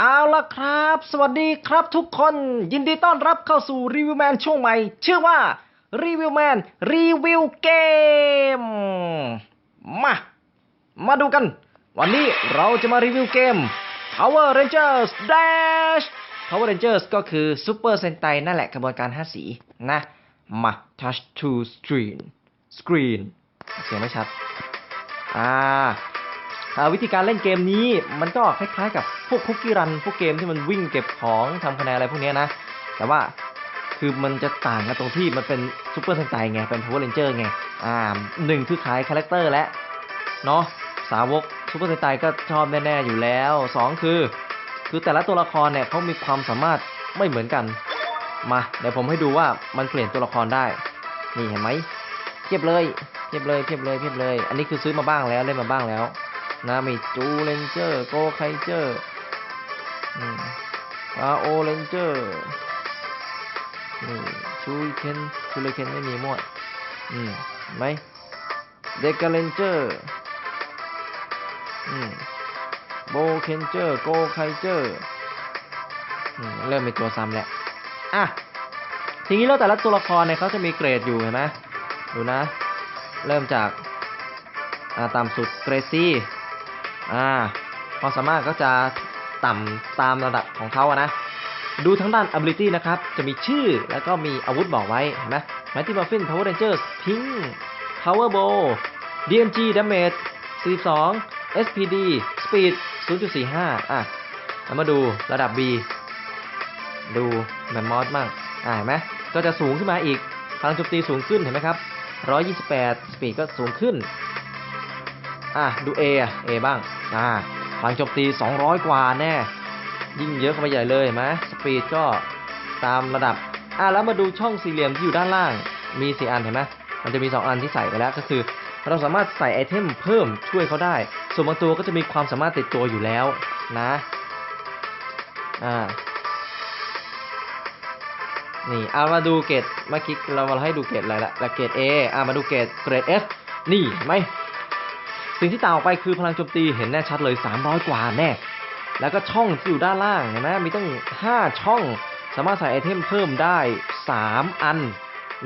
เอาละครับ สวัสดีครับทุกคน ยินดีต้อนรับเข้าสู่รีวิวแมนช่วงใหม่ ชื่อว่ารีวิวแมนรีวิวเกม มา มาดูกัน วันนี้เราจะมารีวิวเกม Power Rangers Dash Power Rangers ก็คือ Super Sentai นั่นแหละกระบวนการ 5 สีนะ มา Touch to Screen Screen เสียงไม่ชัด อ่าอ่า วิธีการเล่นเกมนี้มันก็คล้ายๆกับพวกคุกกี้รันพวกเกมที่มันวิ่งเก็บของทำคะแนนอะไรพวกนี้นะ แต่ว่าคือมันจะต่างกันตรงที่มันเป็นซูเปอร์ n ซนไตไง เป็น Power Ranger ไง อ่าหนึ่งคือขายคาแรคเตอร์และ เนาะสาวกซูเปอร์ n ซนไตก็ชอบแน่ๆอยู่แล้วสองคือ คือแต่ละตัวละครเนี่ยเขามีความสามารถไม่เหมือนกัน มาเดี๋ยวผมให้ดูว่ามันเปลี่ยนตัวละครได้ นี่เห็นไหมเทียบเลยเทียบเลยเทียบเลยเทียบเลย อันนี้คือซื้อมาบ้างแล้วเล่นมาบ้างแล้ว นะมีจูเลนเจอร์โกไคเจอร์อาโอเลนเจอร์นี่ชูเคนชูเลเคนไม่มีหมดอืมไหมเดกาเลนเจอร์อืมโบเคนเจอร์โกไคเจอร์อืมเริ่มเป็นตัวซ้ำแล้วอะ ทีนี้แล้วแต่ละตัวละครเนี่ยเขาจะมีเกรดอยู่เห็นไหมดูนะ เริ่มจาก อ่าตามสุดเกรซี่ อ่าความสามารถก็จะต่ำตามระดับของเขาอะนะ ดูทั้งด้าน ability นะครับ จะมีชื่อแล้วก็มีอาวุธบอกไว้เห็นไหม Mighty Muffin Power Rangers Pink Power Bow DMG Damage 42 SPD Speed 0.45 อะแล้วมาดูระดับ B ดูแมมมอสมั่งอ่าเห็นไหมก็จะสูงขึ้นมาอีกพลังโจมตีสูงขึ้นเห็นไหมครับ 128 สปีดก็สูงขึ้น อะดู A อะ A บ้าง อ่าพลังโจมตี 200 กว่าแน่ ยิ่งเยอะเข้าไปใหญ่เลยเห็นไหมสปีดก็ตามระดับ อะแล้วมาดูช่องสี่เหลี่ยมที่อยู่ด้านล่าง มีสี่อันเห็นไหมมันจะมี 2 อันที่ใส่ไปแล้วก็คือ เราสามารถใส่ไอเทมเพิ่มช่วยเขาได้ ส่วนบางตัวก็จะมีความสามารถติดตัวอยู่แล้วนะ อ่านี่เอามาดูเกรดเมื่อกี้เรามาให้ดูเกรดอะไรละเกรด A อ่ามาดูเกรดเกรด F นี่ไหม สิ่งที่ต่างออกไปคือพลังโจมตีเห็นแน่ชัดเลย 300 กว่าแน่ แล้วก็ช่องที่อยู่ด้านล่างเห็นไหมมีตั้ง 5 ช่อง สามารถใส่ไอเทมเพิ่มได้ 3 อัน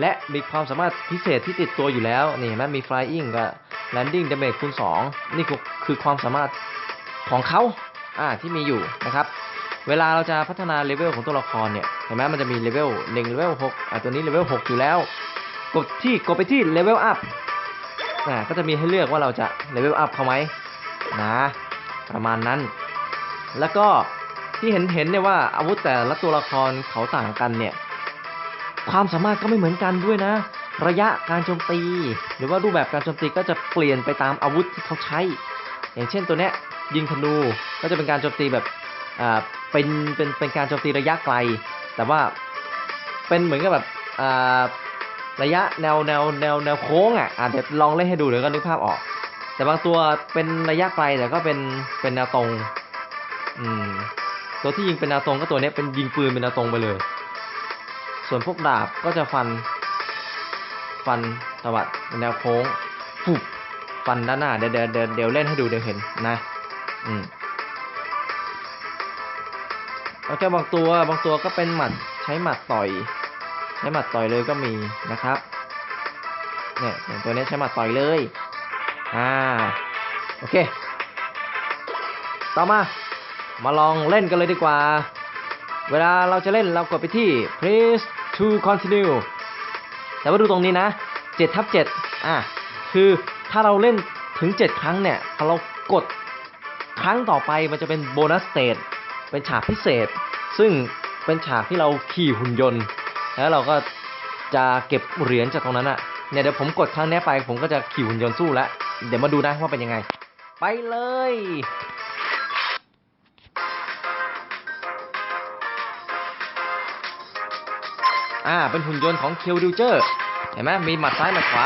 และมีความสามารถพิเศษที่ติดตัวอยู่แล้ว นี่เห็นไหมมี flying กับ landing damage คูณ2นี่คือคือความสามารถของเขาอ่าที่มีอยู่นะครับ เวลาเราจะพัฒนาเลเวลของตัวละครเนี่ยเห็นไหมมันจะมีเลเวล1เลเวล6อ่าตัวนี้เลเวล6อยู่แล้ว กดที่กดไปที่เลเวลอัพ อ่ก็จะมีให้เลือกว่าเราจะเลเวลอัพเขาไหมนะประมาณนั้น แล้วก็ที่เห็นเห็นเนี่ยว่าอาวุธแต่ละตัวละครเขาต่างกันเนี่ย ความสามารถก็ไม่เหมือนกันด้วยนะ ระยะการโจมตี หรือว่ารูปแบบการโจมตีก็จะเปลี่ยนไปตามอาวุธที่เขาใช้ อย่างเช่นตัวเนี้ยยิงธนูก็จะเป็นการโจมตีแบบอ่าเป็นเป็นเป็นการโจมตีระยะไกล แต่ว่าเป็นเหมือนกับแบบอ่า ระยะแนวแนวแนวแนวโค้งอะอะเดี๋ยวลองเล่นให้ดูเดี๋ยวก็นึกภาพออก แต่บางตัวเป็นระยะไกลแต่ก็เป็นเป็นแนวตรง อืม ตัวที่ยิงเป็นแนวตรงก็ตัวเนี้ยเป็นยิงปืนเป็นแนวตรงไปเลย ส่วนพวกดาบก็จะฟัน ฟันตวัดเป็นแนวโค้งฟุบฟันด้านหน้าเดี๋ยวเดี๋ยวเดี๋ยวเดี๋ยวเล่นให้ดูเดี๋ยวเห็นนะ อืมแล้วก็บางตัวบางตัวก็เป็นหมัดใช้หมัดต่อย ใช้หมัดต่อยเลยก็มีนะครับ เนี่ยอย่างตัวนี้ใช้หมัดต่อยเลย อ่า โอเค ต่อมา มาลองเล่นกันเลยดีกว่า เวลาเราจะเล่นเรากดไปที่ please to continue แต่ว่าดูตรงนี้นะ7ทับ7อะ คือถ้าเราเล่นถึง 7 ครั้งเนี่ย พอเรากดครั้งต่อไปมันจะเป็นโบนัสสเตจเป็นฉากพิเศษ ซึ่งเป็นฉากที่เราขี่หุ่นยนต์ แล้วเราก็จะเก็บเหรียญจากตรงนั้นอะเนี่ยเดี๋ยวผมกดครั้งนี้ไปผมก็จะขี่หุ่นยนต์สู้แล้วเดี๋ยวมาดูนะว่าเป็นยังไง ไปเลยอ่าเป็นหุ่นยนต์ของเคียวดิวเจอร์เห็นไหมมีหมัดซ้ายหมัดขวา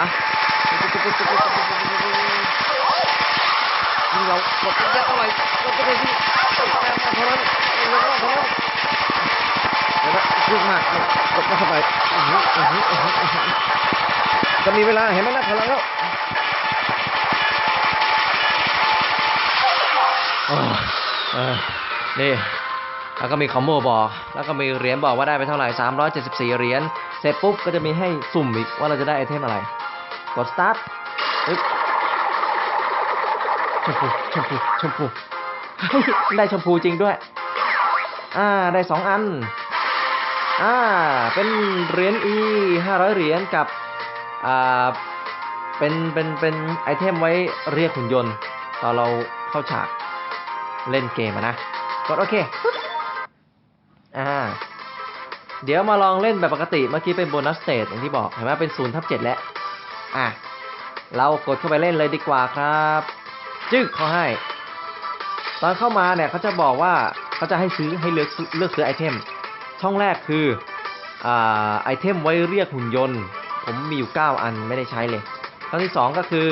นี่เรากดเยอะเท่าไหร่กดไปที่แต้มมาเท่านั้นเท่านั้นเท่านั้นเห็นไหมขึ้นมาก กดเข้าไปอื้อหืออื้อหืออื้อหืออื้อหือจะมีเวลาเห็นไหมนักพลังแล้วโอ้เออนี่แล้วก็มีคอมโบบอก แล้วก็มีเหรียญบอกว่าได้ไปเท่าไหร่ 374 เหรียญ เสร็จปุ๊บก็จะมีให้สุ่มอีกว่าเราจะได้ไอเทมอะไร กด start ปึ๊บชมพูชมพูชมพูเฮ้ยได้ชมพูจริงด้วย อ่า ได้สองอัน อ่า เป็นเหรียญ E 500 เหรียญกับ อ่า เป็น เป็น เป็นไอเทมไว้เรียกหุ่นยนต์ ตอนเราเข้าฉากเล่นเกมะนะ กดโอเคอ่า เดี๋ยวมาลองเล่นแบบปกติ เมื่อกี้เป็นโบนัสสเตจอย่างที่บอก เห็นไหมเป็น0ทับ7แล้ว อะ เรากดเข้าไปเล่นเลยดีกว่าครับ จึ๊กเขาให้ ตอนเข้ามาเนี่ยเขาจะบอกว่าเขาจะให้ซื้อให้เลือกเลือกซื้อไอเทม ช่องแรกคืออไอเทมไว้เรียกหุ่นยนต์ ผมมีอยู่ 9 อันไม่ได้ใช้เลยช่องที่ 2 ก็คือ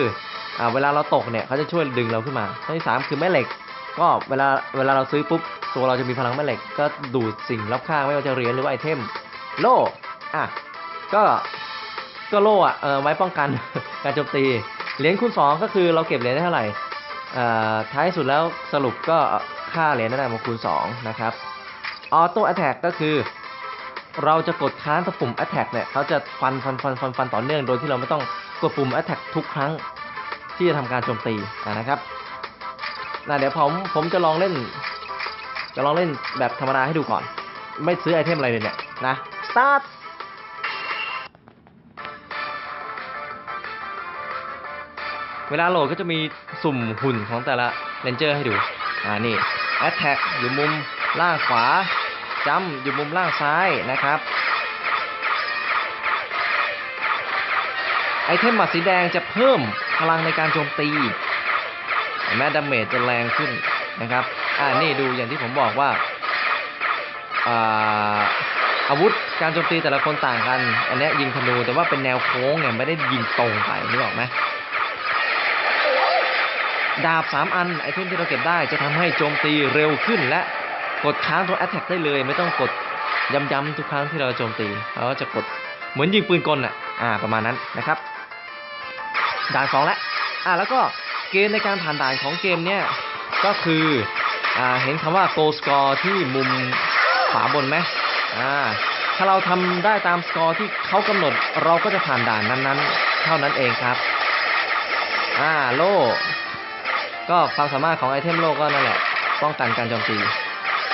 อเวลาเราตกเนี่ยเขาจะช่วยดึงเราขึ้นมาช่องที่ 3 คือแม่เหล็ก ก็เวลาเวลาเราซื้อปุ๊บตัวเราจะมีพลังแม่เหล็ก ก็ดูดสิ่งรอบข้างไม่ว่าจะเหรียญหรือว่าไอเทมโล่อะก็ก็โล่อะเออไว้ป้องกันการโจมตีเหรียญคูณ2ก็คือเราเก็บเหรียญได้เท่าไหร่ท้ายสุดแล้วสรุปก็ค่าเหรียญได้มาคูณ2นะครับ ออโต้แอ t แทกก็คือ เราจะกดค้างตะปุ่ม attack เนี่ยเขาจะฟันฟันฟันฟันฟันต่อเนื่อง โดยที่เราไม่ต้องกดปุ่ม attack ทุกครั้งที่จะทำการโจมตีนะครับนะเดี๋ยวผมผมจะลองเล่น จะลองเล่นแบบธรรมดาให้ดูก่อน ไม่ซื้อไอเทมอะไรเลยเนี่ยนะ start เวลาโหลดก็จะมีสุ่มหุ่นของแต่ละเรนเจอร์ให้ดู อ่านี่ Attack อยู่มุมล่างขวา จัมอยู่มุมล่างซ้ายนะครับ ไอเทมหมัดสีแดงจะเพิ่มพลังในการโจมตีเห็นไหมดาเมจจะแรงขึ้นนะครับ อ่านี่ดูอย่างที่ผมบอกว่าอาอาวุธการโจมตีแต่ละคนต่างกัน อันนี้ยิงธนูแต่ว่าเป็นแนวโค้งเนี่ยไม่ได้ยิงตรงไปนึกออกไหมดาบ 3 อันไอเทมที่เราเก็บได้จะทำให้โจมตีเร็วขึ้นและ กดค้างตัว Attack ได้เลย ไม่ต้องกดย้ำๆทุกครั้งที่เราโจมตีเราก็จะกดเหมือนยิงปืนกลอะอ่าประมาณนั้นนะครับด่าน2แล้วอ่าแล้วก็เกณฑ์ในการผ่านด่านของเกมเนี่ยก็คืออ่าเห็นคำว่า Go Score ที่มุมขวาบนไหมอ่าถ้าเราทำได้ตามสกอร์ที่เขากำหนดเราก็จะผ่านด่านนั้นๆ เท่านั้นเองครับอ่าโล่ก็ความสามารถของไอเทมโลกก็นั่นแหละ ป้องกันการโจมตี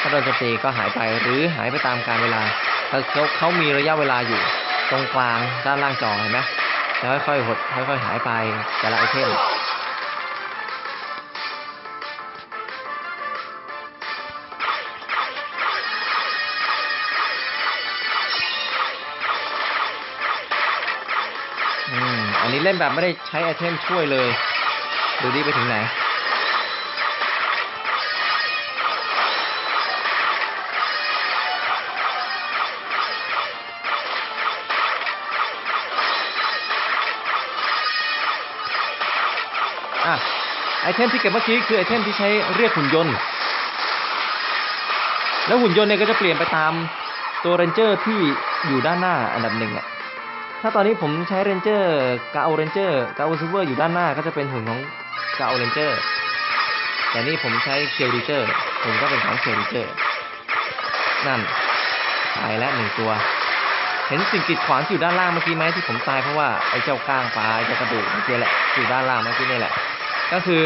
ถ้าโดนโจมตีก็หายไปหรือหายไปตามการเวลาแต่เขาเขามีระยะเวลาอยู่ตรงกลางด้านล่างจอเห็นไหมจะค่อยๆหดค่อยๆหายไปแต่ละไอเทมอืมอันนี้เล่นแบบไม่ได้ใช้ไอเทมช่วยเลย ดูดิไปถึงไหน อเทมที่เก็บเมื่อกี้คือไอเทมที่ใช้เรียกหุ่นยนต์ แล้วหุ่นยนต์เนี่ยก็จะเปลี่ยนไปตามตัวเรนเจอร์ที่อยู่ด้านหน้าอันดับหนึ่งอะถ้าตอนนี้ผมใช้เรนเจอร์กาโอเรนเจอร์กาโอซิเวอร์อยู่ด้านหน้าก็จะเป็นหุ่นของกาโอเรนเจอร์ แต่นี่ผมใช้เคียวริเจอร์ผมก็เป็นของเคียวริเจอร์ นั่นตายแล้วหนึ่งตัว เห็นสิ่งกีดขวางอยู่ด้านล่างเมื่อกี้ไหมที่ผมตายเพราะว่าไอ้เจ้าก้างปลาไอ้เจ้ากระดูกเมื่อกี้แหละอยู่ด้านล่างเมื่อกี้นี่แหละ ก็คือ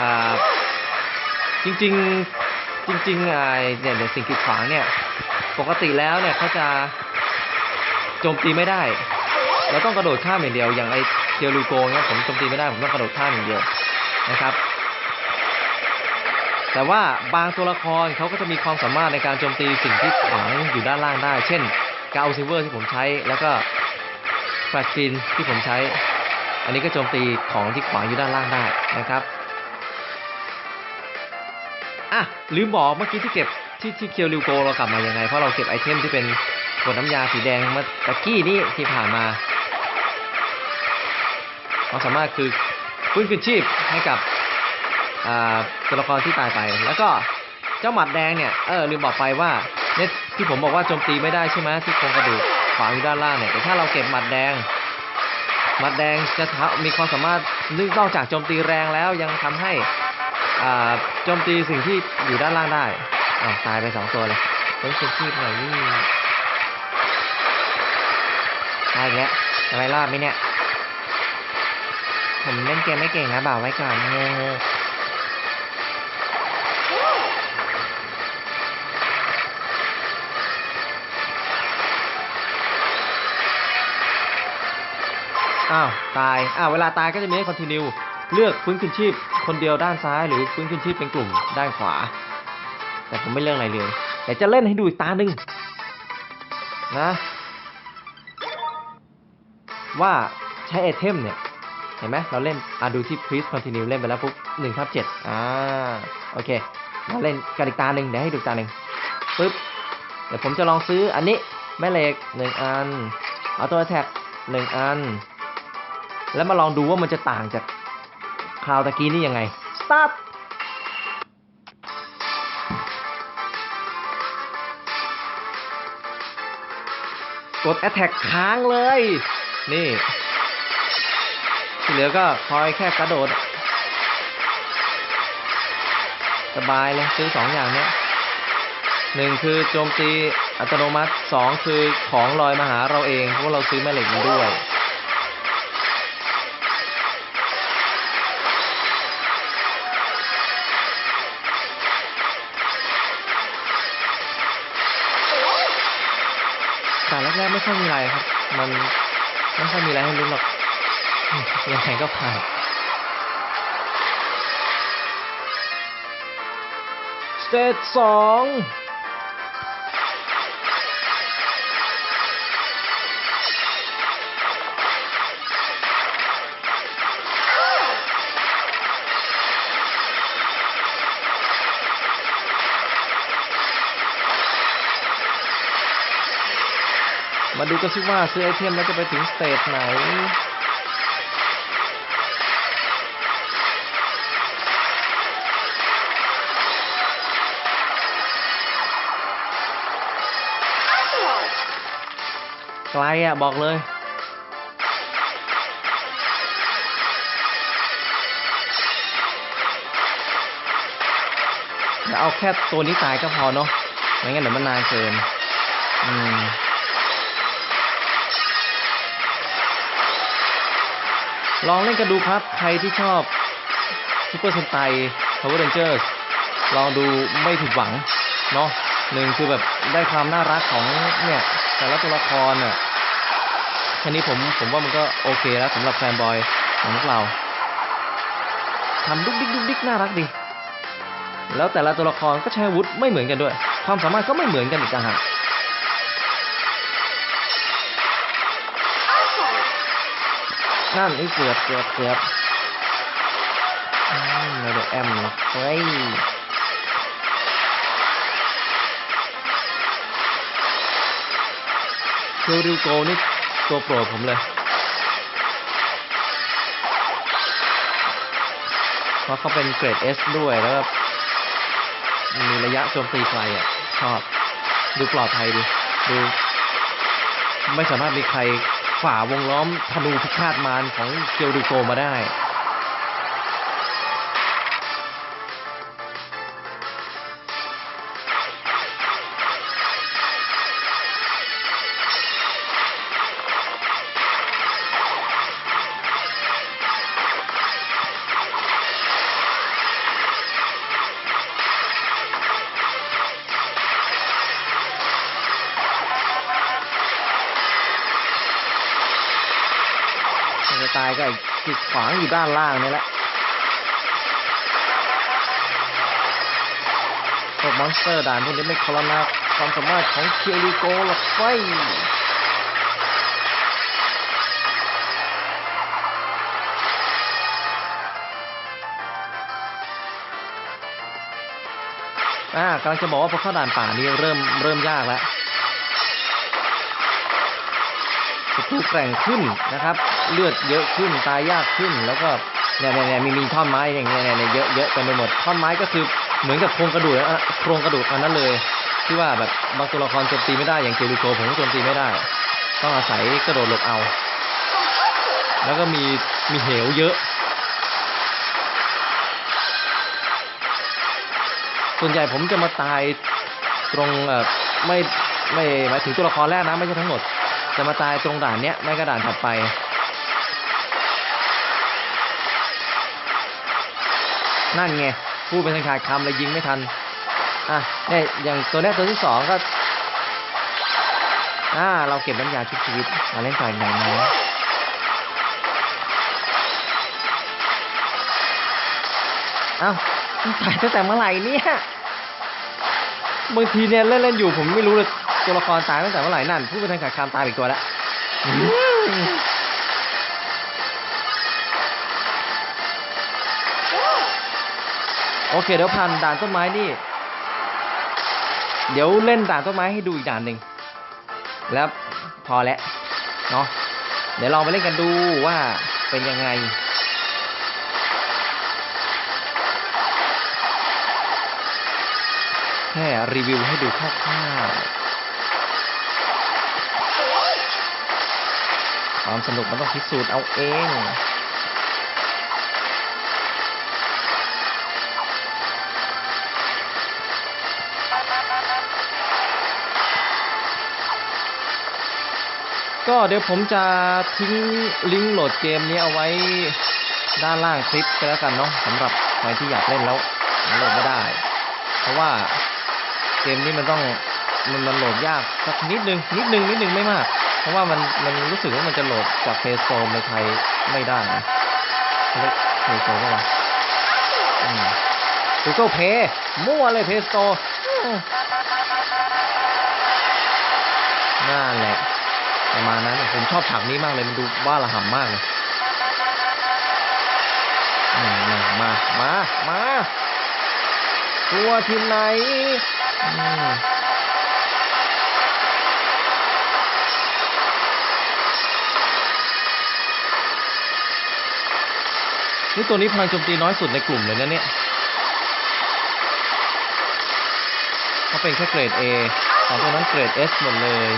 อจริงๆจริงๆไอ้เนี่ยเดี๋ยวสิ่งกีดขวางเนี่ยปกติแล้วเนี่ยเขาจะโจมตีไม่ได้เราต้องกระโดดข้ามอย่างเดียวอย่างไอเทียรูโกเนี่ยผมโจมตีไม่ได้ผมต้องกระโดดข้ามอย่างเดียวนะครับ แต่ว่าบางตัวละครเขาก็จะมีความสามารถในการโจมตีสิ่งที่ขวางอยู่ด้านล่างได้ เช่นกาซิเวอร์ที่ผมใช้แล้วก็แฟลชฟินที่ผมใช้ อันนี้ก็โจมตีของที่ขวางอยู่ด้านล่างได้นะครับอะลืมบอกเมื่อกี้ที่เก็บที่ที่เคียวริวโกเรากลับมายังไง เพราะเราเก็บไอเทมที่เป็นขวดน้ำยาสีแดงเมื่อตะกี้นี่ที่ผ่านมาความสามารถคือฟื้นคืนชีพให้กับอ่าตัวละครที่ตายไป แล้วก็เจ้าหมัดแดงเนี่ยเออลืมบอกไปว่าเนี่ยที่ผมบอกว่าโจมตีไม่ได้ใช่ไหมที่โครงกระดูกขวางอยู่ด้านล่างเนี่ยแต่ถ้าเราเก็บหมัดแดง มัดแดงจะมีความสามารถนอกจากโจมตีแรงแล้วยังทำให้อ่าโจมตีสิ่งที่อยู่ด้านล่างได้อ้าวตายไปสองตัวเลยเฮ้ยเป็นชีพหน่อยนี่ตายแล้วอะไรรอดไหมเนี่ย ผมเล่นเกมไม่เก่งนะบ่าวไว้ก่อนเง อ้าวตายอ้าวเวลาตายก็จะมีให้คอนติเนียเลือกฟื้นคืนชีพคนเดียวด้านซ้ายหรือฟื้นคืนชีพเป็นกลุ่มด้านขวา แต่ผมไม่เลือกอะไรเลยเดี๋ยวจะเล่นให้ดูอีกตาหนึ่งนะว่าใช้ไอเทมเนี่ยเห็นไหมเราเล่นอะดูที่ please continue เล่นไปแล้วปุ๊บหนึ่งทับเจ็ดอ่าโอเคมาเล่นกันอีกตาหนึ่งเดี๋ยวให้ดูตาหนึ่งปุ๊บเดี๋ยวผมจะลองซื้ออันนี้แม่เหล็กหนึ่งอันเอาตัวแท็กหนึ่งอัน แล้วมาลองดูว่ามันจะต่างจากคราวตะกี้นี่ยังไง start กด attack ค้างเลย นี่ ที่เหลือก็คอยแค่กระโดด สบายเลยซื้อสองอย่างเนี้ยหนึ่งคือโจมตีอัตโนมัติสองคือของลอยมาหาเราเองเพราะว่าเราซื้อแม่เหล็กมาด้วย แรกไม่ค่อยมีอะไรครับ มันไม่ค่อยมีอะไรให้รู้หรอกยังไงก็ผ่านสเตจสอง ดูกันสิว่าซื้อไอเทมแล้วจะไปถึงสเตจไหนไกลอะ บอกเลยเดี๋ยวเอาแค่ตัวนี้ตายก็พอเนาะไม่งั้นเดี๋ยวมันนานเกิน อืม ลองเล่นกันดูครับ ใครที่ชอบซูเปอร์เซนไต Power Rangers ลองดูไม่ผิดหวังเนาะหนึ่งคือแบบได้ความน่ารักของเนี่ยแต่ละตัวละครน่ะแค่นี้ผมผมว่ามันก็โอเคแล้วสำหรับแฟนบอยของพวกเราทำดุกดิกดุกดิ๊กน่ารักดี แล้วแต่ละตัวละครก็ใช้วุธไม่เหมือนกันด้วย ความสามารถก็ไม่เหมือนกันอีกต่างหาก นั่นอ้ยเกือบเกือบเกือบอืมไม่ได้แอมหรอกเฮ้ยเคียวริวโกนี่ตัวโปรดผมเลยเพราะเขาเป็นเกรด S ด้วยแล้วก็มีระยะโจมตีไกลอะชอบ ดูปลอดภัยดีดู ไม่สามารถมีใคร ฝ่าวงล้อมธนูพิฆาตมารของเกียวริโกมาได้ ขวางอยู่ด้านล่างนี่แหละพวกมอนสเตอร์ด่านพวกนี้ไม่คอนาความสามารถของเคียวริโกหรอกไฟอ่ากำลังจะบอกว่าพอเข้าด่านป่านี้เริ่มเริ่มยากแล้ว ศัตรูแกร่งขึ้นนะครับ เลือดเยอะขึ้นตายยากขึ้น แล้วก็เนี่ยเนี่ยมีมีท่อนไม้อย่างเงี้ยเนี่ยเนี่ยเยอะเยอะเต็มไปหมดท่อนไม้ก็คือเหมือนกับโครงกระดูกอะโครงกระดูกอันนั้นเลยที่ว่าแบบบางตัวละครโจมตีไม่ได้อย่างเจริโกผมก็โจมตีไม่ได้ ต้องอาศัยกระโดดหลบเอา แล้วก็มีมีเหวเยอะ ส่วนใหญ่ผมจะมาตายตรงเอ่อไม่ไม่หมายถึงตัวละครแรกนะไม่ใช่ทั้งหมด จะมาตายตรงด่านเนี้ยไม่ก็ด่านถัดไปนั่นไงพูดเป็นทางขาดคำเลยยิงไม่ทันอะเนี่ยอย่างตัวเนี้ยตัวที่สองก็อ่าเราเก็บน้ำยาชุบชีวิตมาเล่นต่อยไหนนะเอ้ามันตายตั้งแต่เมื่อไหร่เนี่ยบางทีเนี่ยเล่นเล่นอยู่ผมไม่รู้เลย ตัวละครตายตั้งแต่เมื่อไหร่นั่นพูดเป็นทางขาดคำตายอีกตัวแล้วโอเค เดี๋ยวผ่านด่านต้นไม้นี่ เดี๋ยวเล่นด่านต้นไม้ให้ดูอีกด่านหนึ่ง แล้วพอแล้วเนาะเดี๋ยวลองไปเล่นกันดูว่าเป็นยังไงแค่รีวิวให้ดูคร่าวๆ ความสนุกมันต้องพิสูจน์เอาเองก็เดี๋ยวผมจะทิ้งลิงก์โหลดเกมนี้เอาไว้ด้านล่างคลิปก็แล้วกันเนาะสำหรับใครที่อยากเล่นแล้วโหลดไม่ได้ เพราะว่าเกมนี้มันต้องมันมันโหลดยากสักนิดนึงนิดนึงนิดนึงไม่มาก เพราะว่ามันมันรู้สึกว่ามันจะโหลดจากเพย์สโตร์ในไทยไม่ได้นะเขาเรียกเพย์สโตร์ป่าวะอืม Google Play มั่วเลยเพย์สโตร์นั่นแหละประมาณนั้นผมชอบฉากนี้มากเลยมันดูบ้าระห่ำมากเลยมา มา มามาตัวทีมไหน นี่ตัวนี้พลังโจมตีน้อยสุดในกลุ่มเลยนะเนี่ยเขาเป็นแค่เกรด A สองตัวนั้นเกรด S หมดเลย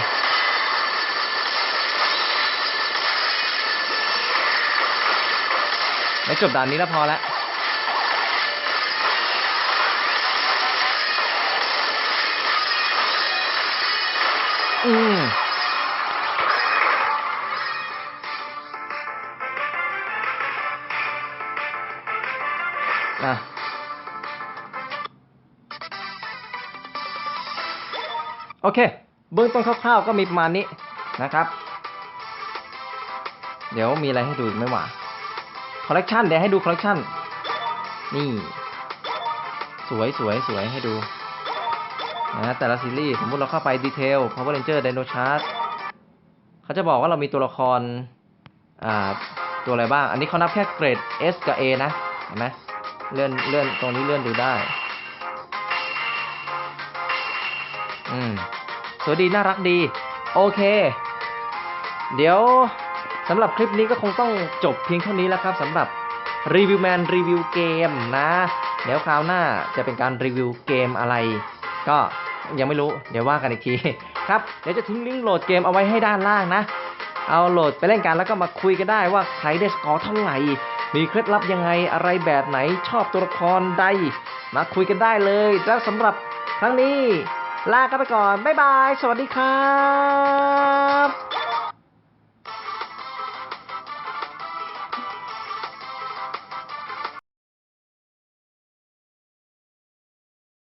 แล้วจบด่านนี้แล้วพอละ เค เบื้องต้นคร่าวๆก็มีประมาณนี้นะครับ เดี๋ยวมีอะไรให้ดูอีกไหมวะคอลเลกชันเดี๋ยวให้ดูคอลเลกชันนี่ สวยสวยสวยให้ดูนะแต่ละซีรีส์สมมุติเราเข้าไปดีเทล Power Ranger Dino Charge เขาจะบอกว่าเรามีตัวละคร อ่า ตัวอะไรบ้าง อันนี้เขานับแค่เกรด S กับ A นะ เห็นไหมเลื่อนเลื่อนตรงนี้เลื่อนดูได้ อืม สวยดีน่ารักดี โอเค เดี๋ยวสำหรับคลิปนี้ก็คงต้องจบเพียงเท่านี้แล้วครับสำหรับรีวิวแมนรีวิวเกมนะ เดี๋ยวคราวหน้าจะเป็นการรีวิวเกมอะไร ก็ยังไม่รู้เดี๋ยวว่ากันอีกทีครับเดี๋ยวจะทิ้งลิงก์โหลดเกมเอาไว้ให้ด้านล่างนะ เอาโหลดไปเล่นกันแล้วก็มาคุยกันได้ว่าใครได้สกอร์เท่าไหร่มีเคล็ดลับยังไงอะไรแบบไหนชอบตัวละครใด มาคุยกันได้เลย แล้วสำหรับครั้งนี้ ลากันไปก่อน บ๊ายบาย สวัสดีครับ